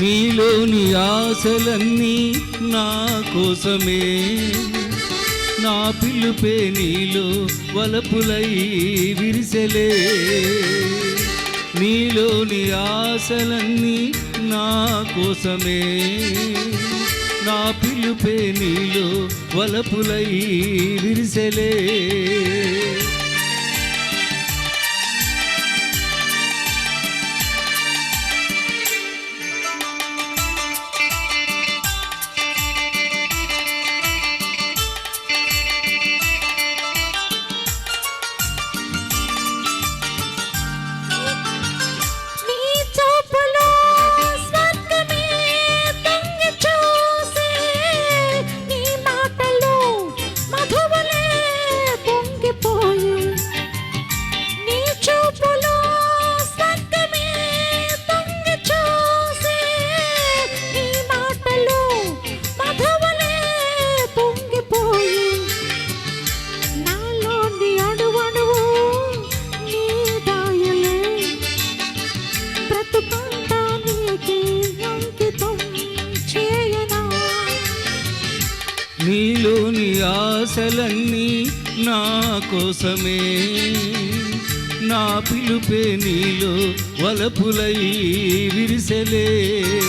నీలోని ఆశలన్నీ నా కోసమే. నా పిలుపే నీలో వలపులై విరిసెలే. నీలోని ఆశలన్నీ నా కోసమే. నా పిలుపే నీలో వలపులై విరిసెలే. ఆశలన్నీ నా కోసమే. నా పిలుపే నీలో వలపులై విరిసలే.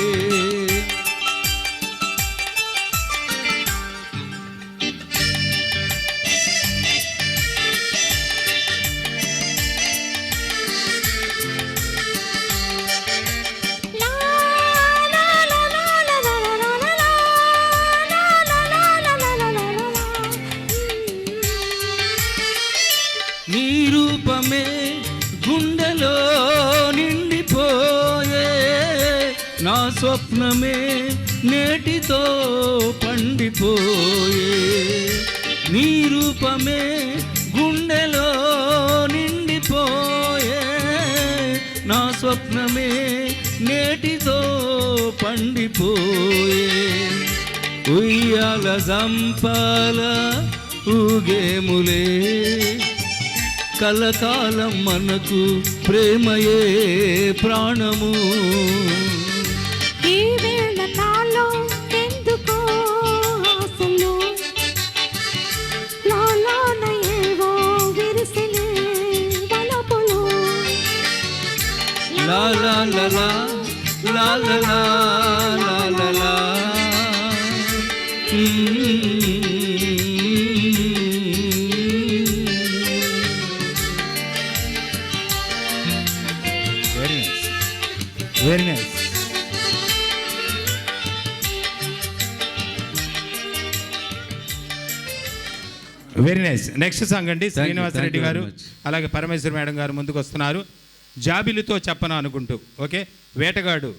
రూపమే గుండెలో నిండిపోయే. నా స్వప్నమే నేటితో పండిపోయే. నీ రూపమే గుండెలో నిండిపోయే. నా స్వప్నమే నేటితో పండిపోయే. ఉయ్యాల సంపాల ఊగేములే. కలకాలం మనకు ప్రేమయే ప్రాణము. ఈ వేళ నాలో ఎందుకో ఆశలు? లోలోన ఏవో విరిసిలే వలపులు. Very nice very nice next song అండి శ్రీనివాసరెడ్డి thank you గారు. అలాగే పరమేశ్వర మేడం గారు ముందుకు వస్తున్నారు జాబిలితో చెప్పను అనుకుంటూ ఓకే? వేటగాడు.